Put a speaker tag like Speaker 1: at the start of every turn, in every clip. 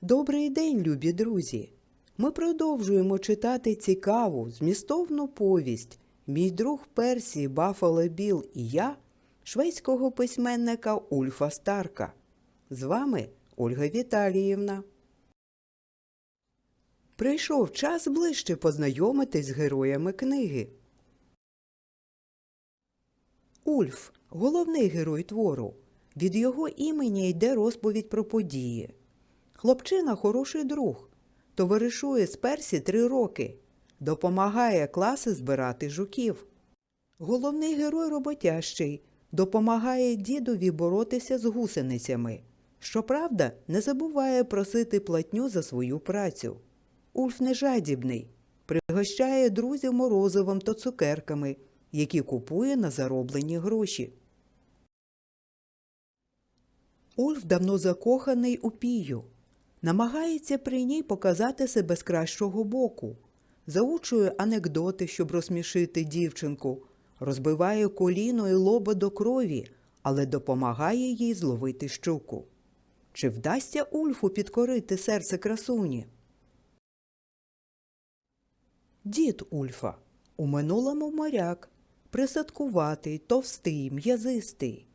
Speaker 1: Добрий день, любі друзі! Ми продовжуємо читати цікаву, змістовну повість Мій друг Персі Баффало Біл і я шведського письменника Ульфа Старка. З вами Ольга Віталіївна. Прийшов час ближче познайомитись з героями книги. Ульф головний герой твору. Від його імені йде розповідь про події. Хлопчина хороший друг, товаришує з Персі три роки, допомагає класи збирати жуків. Головний герой роботящий, допомагає дідові боротися з гусеницями. Щоправда, не забуває просити платню за свою працю. Ульф не жадібний, пригощає друзів морозивом та цукерками, які купує на зароблені гроші. Ульф давно закоханий у пію. Намагається при ній показати себе з кращого боку. Заучує анекдоти, щоб розсмішити дівчинку, розбиває коліно і лоба до крові, але допомагає їй зловити щуку. Чи вдасться Ульфу підкорити серце красуні? Дід Ульфа у минулому моряк, присадкуватий, товстий, м'язистий.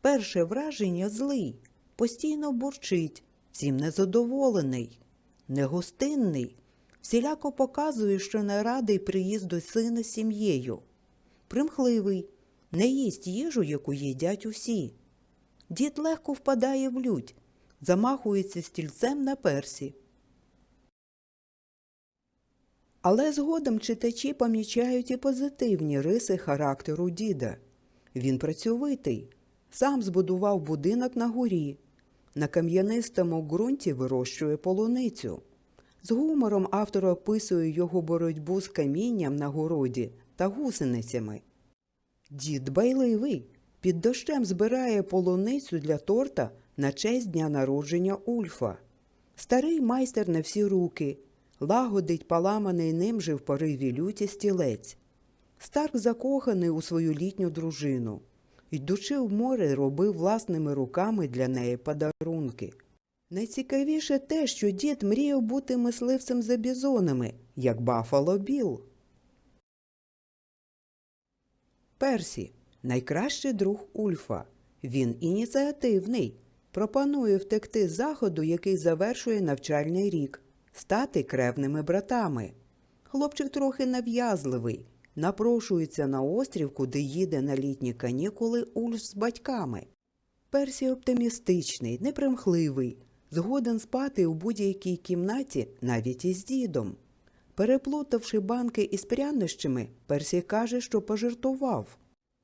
Speaker 1: Перше враження злий, постійно бурчить, всім незадоволений, негостинний, всіляко показує, що не радий приїзду сина з сім'єю. Примхливий, не їсть їжу, яку їдять усі. Дід легко впадає в лють, замахується стільцем на персі. Але згодом читачі помічають і позитивні риси характеру діда. Він працьовитий, сам збудував будинок на горі, на кам'янистому ґрунті вирощує полуницю. З гумором автор описує його боротьбу з камінням на городі та гусеницями. Дід байливий, під дощем збирає полуницю для торта на честь дня народження Ульфа. Старий майстер на всі руки, лагодить поламаний ним же в пориві люті стілець. Старк закоханий у свою літню дружину. Йдучи в море, робив власними руками для неї подарунки. Найцікавіше те, що дід мріяв бути мисливцем за бізонами, як Баффало Біл. Персі найкращий друг Ульфа. Він ініціативний. Пропонує втекти з заходу, який завершує навчальний рік, стати кревними братами. Хлопчик трохи нав'язливий, напрошується на острів, куди їде на літні канікули Ульф з батьками. Персі оптимістичний, непримхливий, згоден спати у будь-якій кімнаті, навіть із дідом. Переплутавши банки із прянощами, Персі каже, що пожартував.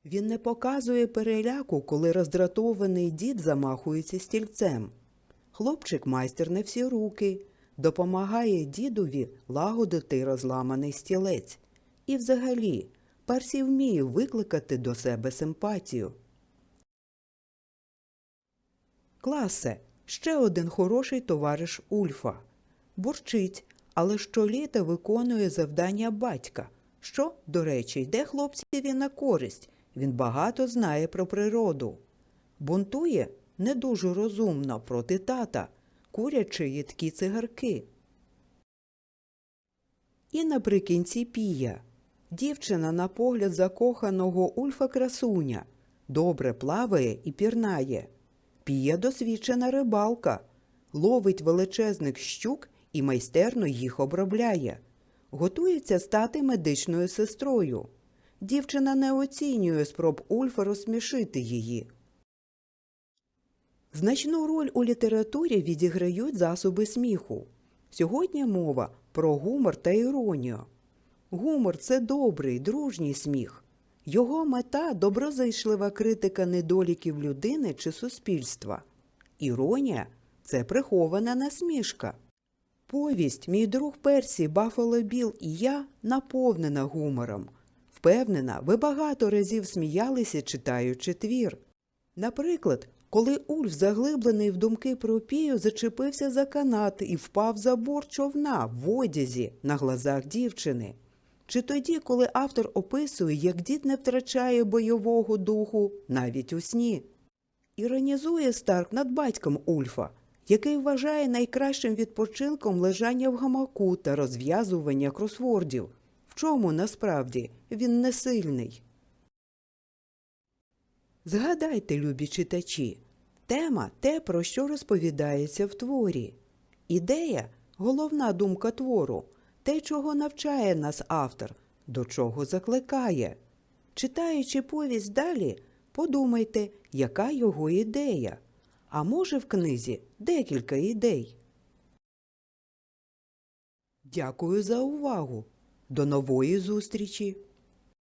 Speaker 1: Він не показує переляку, коли роздратований дід замахується стільцем. Хлопчик майстер на всі руки, допомагає дідові лагодити розламаний стілець. І взагалі, Персі вміє викликати до себе симпатію. Класе ще один хороший товариш Ульфа. Бурчить, але щоліта виконує завдання батька, що, до речі, йде хлопцеві на користь. Він багато знає про природу. Бунтує не дуже розумно проти тата, курячи їдкі цигарки. І наприкінці пія. Дівчина на погляд закоханого Ульфа красуня, добре плаває і пірнає. Пія досвідчена рибалка, ловить величезних щук і майстерно їх обробляє. Готується стати медичною сестрою. Дівчина не оцінює спроб Ульфа розсмішити її. Значну роль у літературі відіграють засоби сміху. Сьогодні мова про гумор та іронію. Гумор це добрий, дружній сміх. Його мета доброзичлива критика недоліків людини чи суспільства. Іронія це прихована насмішка. Повість Мій друг Персі, Баффало Біл і я наповнена гумором. Впевнена, ви багато разів сміялися, читаючи твір. Наприклад, коли Ульф, заглиблений в думки про пію, зачепився за канат і впав за борт човна в одязі на глазах дівчини. Чи тоді, коли автор описує, як дід не втрачає бойового духу навіть у сні. Іронізує Старк над батьком Ульфа. який вважає найкращим відпочинком лежання в гамаку та розв'язування кросвордів. В чому насправді він не сильний? Згадайте, любі читачі, тема те, про що розповідається в творі. Ідея головна думка твору, те, чого навчає нас автор, до чого закликає. Читаючи повість далі, подумайте, яка його ідея. А може в книзі декілька ідей. Дякую за увагу. До нової зустрічі!